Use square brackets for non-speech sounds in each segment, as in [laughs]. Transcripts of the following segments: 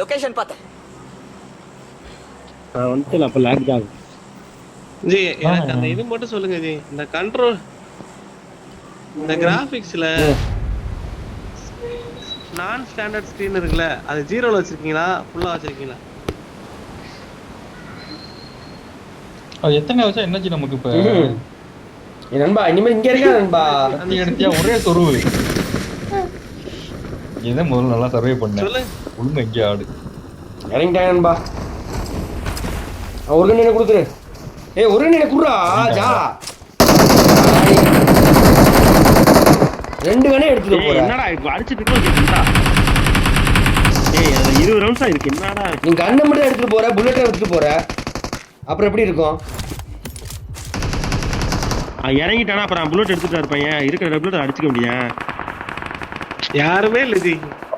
Location பார்த்தேன். நான் வந்துட்டு அப்ப லேக் ஆகும். ஜி எனக்கு அந்த இது மட்டும் சொல்லுங்க ஜி. இந்த கண்ட்ரோல் இந்த கிராபிக்ஸ்ல நான் ஸ்டாண்டர்ட் ஸ்கிரீன் இருக்குல்ல அது ஜீரோல வச்சிருக்கீங்களா? ஃபுல்லா வச்சிருக்கீங்களா? அது எத்தனை வச்சா என்னச்சு நமக்கு இப்ப? நண்பா இனிமேல் இங்க இருக்கா நண்பா. ஒரே சொருவு. இதை முதல்ல நல்லா சர்வே பண்ணேன் சொல்லுங்க. ஒழுங்கு எங்கே ஆடு? இறங்கிட்டாங்க நண்பா ஒரு எனக்கு கொடுத்துரு. ஏய் ஒரு எனக்கு குடுறா ஜா. ரெண்டு கண்ணே எடுத்துட்டு ஏய், போற. என்னடா இப்ப அடிச்சிட்டு இருக்கோம் ஏய் அது இருபது ரவுண்ட்ஸா இருக்கு என்னடா நீ கண்ணை மட்டும் எடுத்துட்டு போற புல்லட்டை எடுத்துட்டு போற. அப்புறம் எப்படி இருக்கும்? இறங்கிட்டானா அப்புறம் புல்லட் எடுத்துட்டு இருப்பேன் ஏன் இருக்கிற புல்லட் அடிச்சுக்க முடியும் யாருமே இல்ல ஜி.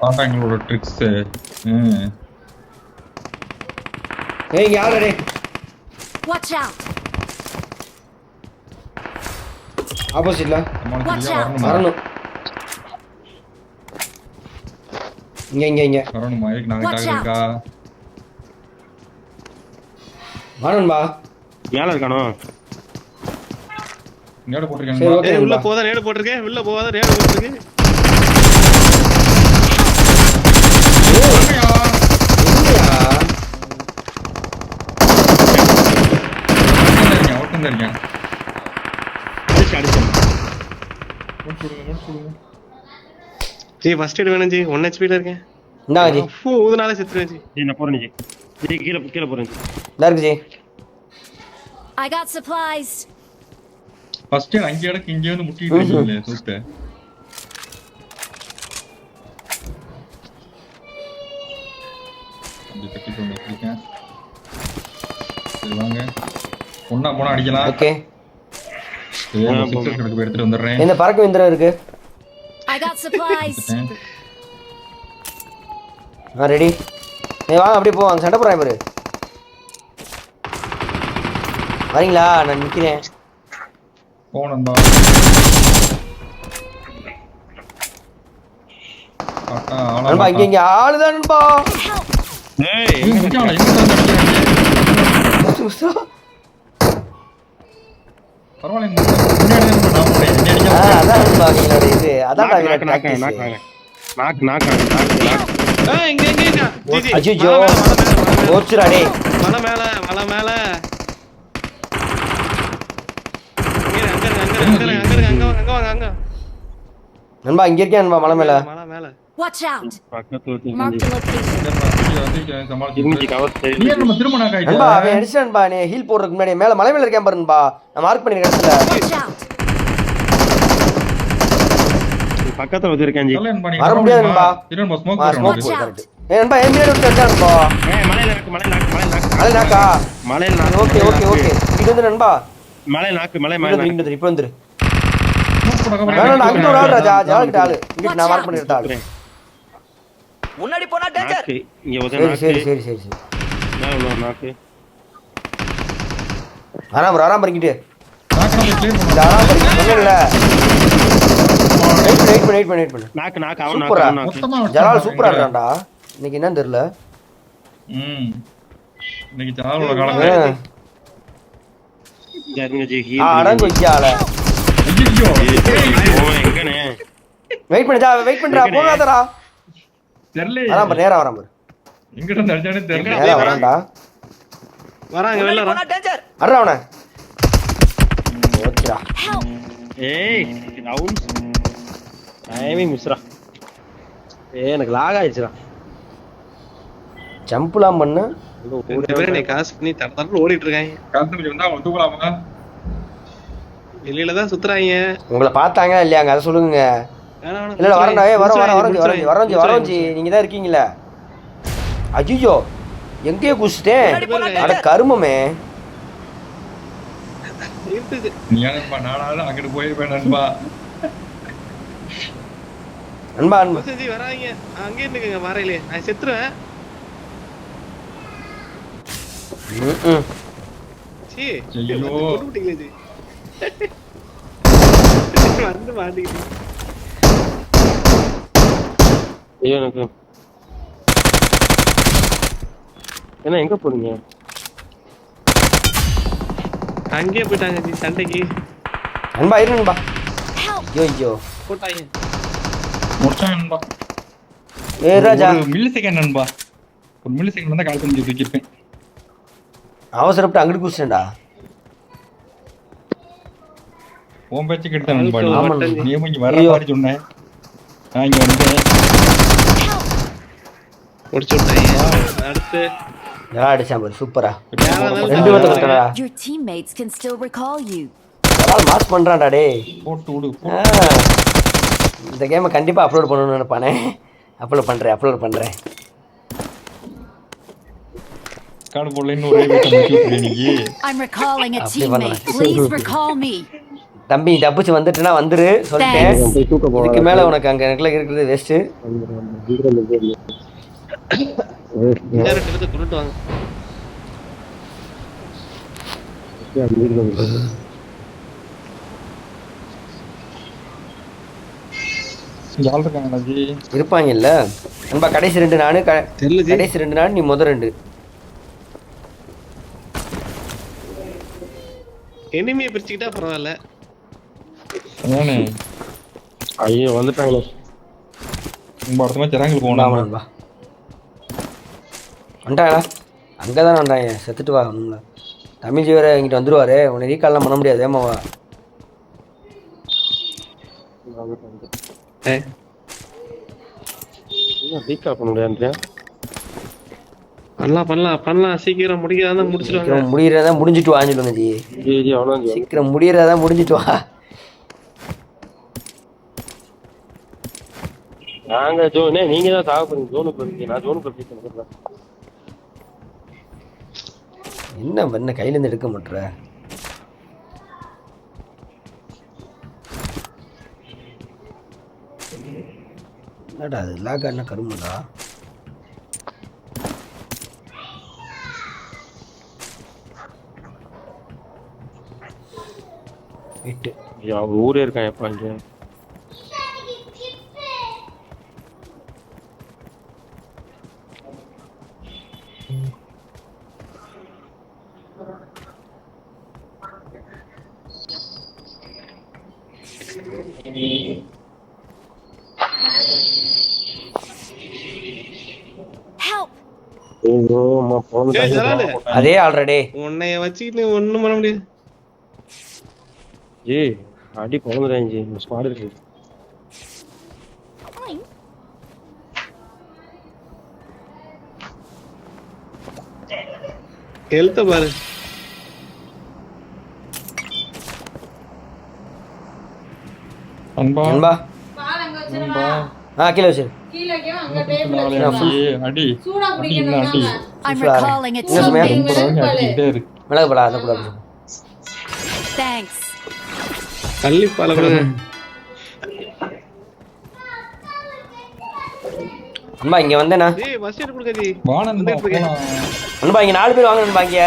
அதான் எங்களோட ட்ரிக்ஸ் ஏய் யாரு? Watch out! ஆப்போசிட்ல Watch out. வரணும்? இங்க இங்க இங்க. வரணுமா? இதுக்கு நாங்க டாக்டர் இருக்கா? வரணும்பா. மேல இருக்கானோ? நேட போட்டிருக்கேன் உள்ள போதா நேடு போட்டிருக்கேன். உள்ள போகாத நேடு போட்டிருக்கு எங்கயா? இருக்கேன் ஒருத்தன் இருக்கேன் அடிச்சு அடிச்சேன் நோட் கொடுங்க நோட் கொடுங்க ஜி ஃபர்ஸ்ட் எய்ட் வேணும் ஜி ஒன் ஹெச்பில இருக்கேன் இந்தாங்க ஜி ஃபூ ஊதுனாலே செத்துருவேன் ஜி ஜி நான் போறேன் ஜி ஜி கீழே கீழே போறேன் ஜி இதா இருக்கு ji I got supplies. First அங்கே இடக்கு இங்கே வந்து முட்டிட்டு இருக்கீங்களே சூட்டு ஒண்ணா போனா அடிக்கலாம். ஓகே. எடுத்துட்டு வந்துடுறேன் இந்த பறக்க விந்திரம் இருக்கு? I got supplies. ஆ ரெடி நீ வாங்க அப்படியே போவாங்க சண்டை போடுறேன் பாரு. வரீங்களா? நான் ஆட்டா ஆளா நண்பா இங்க இங்க நண்பா. ஏய் எங்க அடிக்கிறாங்க? நண்பா இங்க இருக்கேன் நண்பா மலை மேல. மலை மேல. Watch out! location. நீ ஏன் ஹீல் போடுறதுக்கு முன்னாடி மேல மலை மேல இருக்கேன் பாரு நண்பா நான் மார்க் பண்ணிருக்கேன் இடத்துல! பக்கத்துல வச்சிருக்கேன் வர என்ன முடியாது பண்ணுவா? நண்பா. இரு நண்பா, smoke ஆ போடுறேன் ஸ்மோக் உனக்கு. Watch போடு கரெக்ட் ஏய் நண்பா என் மேல ஒருத்தன் இருக்கான் நண்பா. ஏய் மலையில நாக்கு. மலையில நாக்கு மலையில நாக்கு மலை நாக்கா மலையில நாக்கு. Okay okay. ஓகே இங்க வந்து நண்பா. நாக்கு மலை மலை இப்ப வந்துரு. வேணாம் ஒரு ஆள் ராஜா ஆளு. நான் மார்க் பண்ணிருந்த ஆளு. முன்னாடி போனா டேஞ்சர் இங்க ஒரு சரி நாக்கு. சரி சரி சரி. சரி உள்ள ஒரு நாக்கு? clear இந்த பண்ணணும். வராம பண்ணி சொன்னேன்ல வெயிட் பண்ணு வெயிட் பண்ணு வெயிட் பண்ணு வெயிட் பண்ணு. நாக்கு நாக்கு அவன் நாக்கு சூப்பரா. அவன் நாக்கு. மொத்தமா ஜலால் வச்சிருக்காங்க. சூப்பரா இருக்கான்டா. இன்னைக்கு என்னன்னு தெரியல. ம். இன்னைக்கு ஜலாலோட காலம். ஆ. இருங்க ஜி ஆ, அடங்கு வைக்க ஆள. ஐயையோ. எங்கனே? வெயிட் பண்ணு ஜா வெயிட் பண்றா போகாதடா. தெரியலையே. வராம நேரா வராம தெரியல. நேரா வரான்டா. வராங்க வெளில போனா டேஞ்சர் அட்ரா அவனை. ஓகேடா! ஏய் டைமிங் மிஸ்ரா ஏய் எனக்கு லாக் ஆயிடுச்சுடா. ஜம்ப்லாம் பண்ண. காசு பண்ணி தட தடன்னு ஓடிட்டு இருக்காங்க கருத்து கொஞ்சம் வந்தா அவன் தூக்கலாமா? வெளியில தான் சுத்துறாங்க. உங்களை பார்த்தாங்க இல்லையாங்க அதை சொல்லுங்க. இல்ல வரேன்டா. ஏய் வரோம் வரோம் வரஞ்சி வரஞ்சி வரஞ்சி வரஞ்சி நீங்க தான் இருக்கீங்களே. அஜிஜோ எங்கேயோ போனா அட கருமமே. அங்கிட்டு போயிருப்பேன் நண்பா. அன்பா அன்பா செஞ்சு வராங்க. அங்கே இருந்துக்கங்க வரையிலே நான் செத்துருவேன். சீ ஐயோ. [laughs] வந்து ஜி. மாட்டிக்கிட்டீங்க. ஐயோ எனக்கு என்ன எங்க போறீங்க அங்கேயே போயிட்டாங்க ஜி சண்டைக்கு. நண்பா இரு நண்பா! ஐயோ ஐயோ. போட்டாங்க. முடிச்சாங்க நண்பா. ஏ ராஜா. ஒரு மில்லி செகண்ட் நண்பா. ஒரு மில்லி செகண்ட் தான் கால் பண்ணி தூக்கியிருப்பேன் அவசரப்பட்டு அங்கிட்டு குடிச்சிட்டேன்டா உன் பேச்சு கிட்ட நண்பா. நீ. நீ இங்க வர. மாதிரி சொன்னேன். நான் இங்க வந்தேன். முடிச்சு விட்டாங்க அடுத்து நல்லா அடிச்சான் பாரு சூப்பரா. ரெண்டு பேர்த்த கட்டடா Your teammates can still recall you. யாராவது மாஸ் பண்றான்டா டேய். போட்டு விடு ஆ. இந்த கேமை கண்டிப்பா அப்லோட் பண்ணணும்னு நினைப்பானே. அப்லோட் பண்றேன் அப்லோட் பண்றேன். காடு போடலன்னு ஒரே வீட்டை முடிச்சு விட்டுரு இன்னைக்கு. I'm recalling a Apdi teammate. பண்ணலாம். Please recall me. தம்பி நீ தப்பிச்சு வந்துட்டுனா வந்துரு சொல்லிட்டேன். இதுக்கு மேல உனக்கு அங்க எனக்குள்ள இருக்கிறது வேஸ்ட் ரெண்டு பேர்த்த கொண்டுட்டு வாங்க. இருப்பாங்க இல்ல நண்பா கடைசி ரெண்டு நானு கடைசி ரெண்டு நாள் நீ முத ரெண்டு. எனிமையை பிரிச்சுக்கிட்டா பரவாயில்ல. ஐயோ வந்துட்டாங்களே. நம்ம அடுத்த மாதிரி போகணும். வந்துட்டாங்களா அங்கே தான் வந்தாங்க செத்துட்டு வா ஒன்றும்ல தமிழ் ஜீவரை இங்கிட்டு வந்துருவாரு. உன்னை ரீகால்லாம் பண்ண முடியாது ஏமாவா ஏ, பண்ண முடியாது பண்ணலாம் பண்ணலாம் பண்ணலாம். சீக்கிரம் முடிக்கிறதா முடிச்சிருவாங்க. சீக்கிரம் முடியறதா முடிஞ்சிட்டு வாங்கிட்டு வந்து ஜி ஜி ஜி. அவ்வளோ சீக்கிரம் முடியறதா முடிஞ்சிட்டு வா. நாங்க ஜோனே நீங்க தான் சாக போறீங்க ஜோனுக்கு போறீங்க. நான் ஜோனுக்கு போய் என்ன பண்ண கையிலேருந்து எடுக்க மாட்டுற என்னடா அது லாக் என்ன கருமடா? எட்டு. ஊரே இருக்கான் எப்பா அதே ஆல்ரெடி உன்னைய வச்சுக்கிட்டு ஒண்ணும் பண்ண முடியாது. ஜி அடி ஜி ஸ்குவாட் இருக்கு. ஹெல்த்த பாரு. அன்பா? ஆ கீழே வச்சிரு. அடி மிளகு படா அதை கூட. கள்ளிப்பால கொடுங்க அன்பா இங்கே அன்பா. இங்கே நாலு பேர் வாங்க நண்பா இங்கே.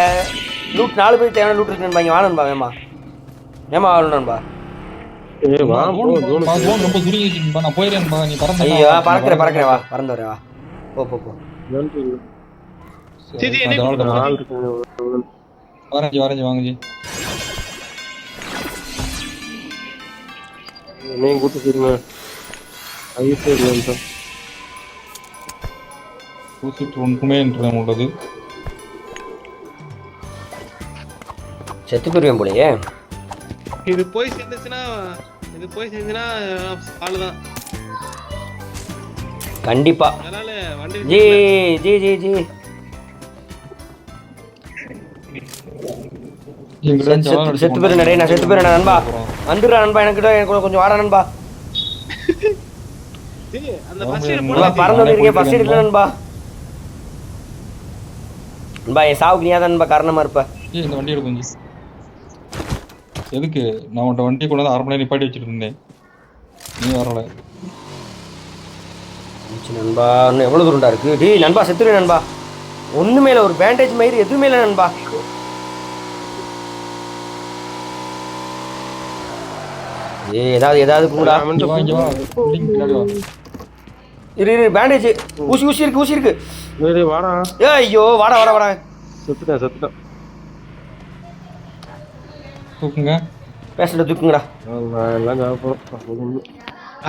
லூட் நாலு பேர் தேவையான லூட் இருக்கு நண்பா இங்கே வாங்க நண்பா வேமா. ஏமா வாழணும் ரொம்ப சுருங்கிச்சுப்பா நான் போயிடுறேன்பா நீ பறந்து ஐயோ பறக்கிறேன் பறக்கிறேன் வா பறந்து வரேன் வா. போ போ போ. ஜோனுக்கு ஜி, ஜி, என்னை நான் கூப்பிட்டு ஆள் இருக்காங்க வரேன் வரேன் வாங்க ஜி என்னையும் கூட்டு போயிருங்க. ஐயோ இல்லை பூசிட்டு ஒன்றுமே என்று உள்ளது. செத்து போயிருவேன் போலயே. இது போய் சேர்ந்துச்சுன்னா இது போய் சேர்ந்துச்சுன்னா ஆளுதான் கண்டிப்பா. அதனால வண்டி ஜி ஜி ஜி ஜி. செத்து- போயிரு நடே நான் செத்து போயிரு நண்பா. வந்துடுறா நண்பா எனக்கு எனக்கு கொஞ்சம் வாடா நண்பா. பறந்து வந்துருக்கேன் பஸ் எடுக்கல நண்பா? நண்பா. என் சாவுக்கு நீ தான் நண்பா காரணமா இருப்ப. இந்த வண்டி எடுக்கும் எதுக்கு? நான் உன்ட்ட வண்டி கொண்டு வந்து அரை மணி நேரம் நிப்பாட்டி வச்சுட்டு இருந்தேன். நீ வரல. நண்பா இன்னும் எவ்வளவு தூரம்டா இருக்கு? டேய் நண்பா செத்துரு நண்பா. ஒண்ணுமே இல்லை ஒரு பேண்டேஜ் மயிர் எதுவுமே இல்லை நண்பா. ஏய் ஏதாவது ஏதாவது கூடா. இரு இரு பேண்டேஜ் ஊசி ஊசி இருக்கு ஊசி இருக்கு. டேய், டேய், வாடா. ஏ ஐயோ வாடா வாடா வாடா. செத்துட்டேன் செத்துட்டேன். தூக்குங்க. பேசல தூக்குங்கடா. எல்லாம் சாப்பிட போறோம்.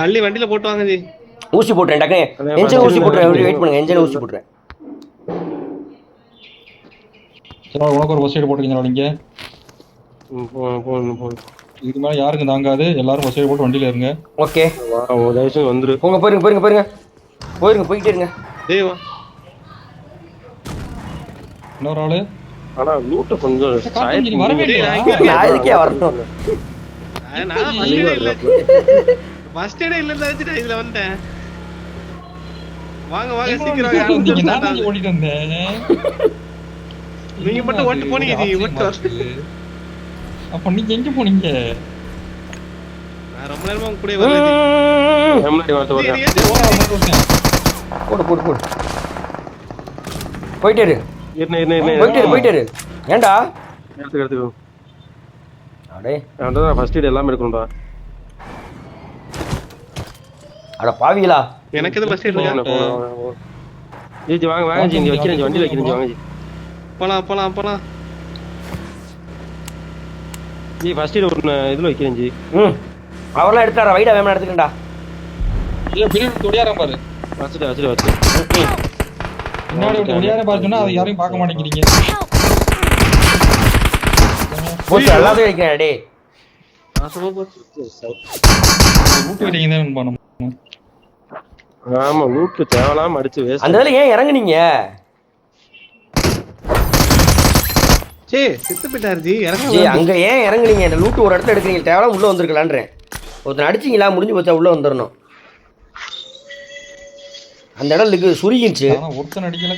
அள்ளி வண்டியில போட்டு வாங்க ஜி. ஊசி போட்டுறேன் டக்குனு. என்ஜின் ஊசி போட்டுறேன் வெயிட் பண்ணுங்க என்ஜின் ஊசி போட்டுறேன். சரி உனக்கு ஒரு பஸ் எய்டு போட்டுருக்கீங்களா நீங்க? ம், போகணும் போகணும் இதுக்கு மேல யாருக்கும் தாங்காது. எல்லாரும் பஸ் எய்டு போட்டு வண்டியில இருங்க. ஓகே. தயவுசெய்து வந்துரு. போங்க போயிருங்க போயிருங்க போயிருங்க. போயிருங்க போயிட்டே இருங்க. டேய் வா. இன்னொரு ஆளு. ஆனா லூட்டை கொஞ்சம் கார்த்திக், நீ வரவே இல்லையா? நான் இதுக்கே வரணும். ஃபர்ஸ்ட் எய்டே இல்ல இதுல வந்தேன் வாங்க வாங்க சீக்கிரம் நீங்க. ஓடிட்டு வந்தேன் நீங்க மட்டும் ஓட்டு போனீங்க ஜி ஓட்டு அப்ப நீங்க எங்க போனீங்க? நான் ரொம்ப நேரமா உங்க கூட வரேன் நீ. போடு போடு போடு. போயிட்டே இரு. போயிட்டே ஏன்டா எடுத்துக்க எடுத்துக்கோ. அடே. ஃபர்ஸ்ட் எய்ட் எல்லாமே எடுக்கணும்டா. அட பாவிகளா. எனக்கு எதுவும் ஃபர்ஸ்ட் எய்ட் இருக்கா வாங்க வாங்க ஜி இங்க வைக்கிறேன் வண்டியில் வைக்கிறேன் ஜி வாங்க ஜி போலாம் போலாம் போலாம். ஜி ஃபர்ஸ்ட் எய்ட் ஒரு இதில் வைக்கிறேன் ஜி ம். அவரெல்லாம் எடுத்தாரா? வைடா வேமா எடுத்துக்கண்டா ஐயோ, பின்னாடி ஒடியாரம் பாரு. வச்சுட்டு வச்சுட்டு வச்சு பின்னாடி ஒரு ஒடியாரம் பாரு சொன்னா அதை யாரையும் பார்க்க மாட்டேங்கிறீங்க! போச்சு எல்லாத்தையும் வைக்கிறேன் டே ஊட்டு வெட்டிங்க தான் பண்ணணும் ஆமா லூட்டு தேவலாம அடிச்சு வேஸ்ட் அந்த இதில் ஏன் இறங்குனீங்க? சே செத்து போயிட்டாரு ஜி ஜி இறங்க அங்க ஏன் இறங்குனீங்க? இந்த லூட்டு ஒரு இடத்துல எடுக்கிறீங்க தேவையில்லாம் உள்ள வந்திருக்கலான்றேன். ஒருத்தன் அடிச்சிங்களா? முடிஞ்சு போச்சா உள்ள வந்துடணும் அந்த இடம் இருக்கு சுருகிச்சு ஆனா ஒருத்தன் அடிக்கல.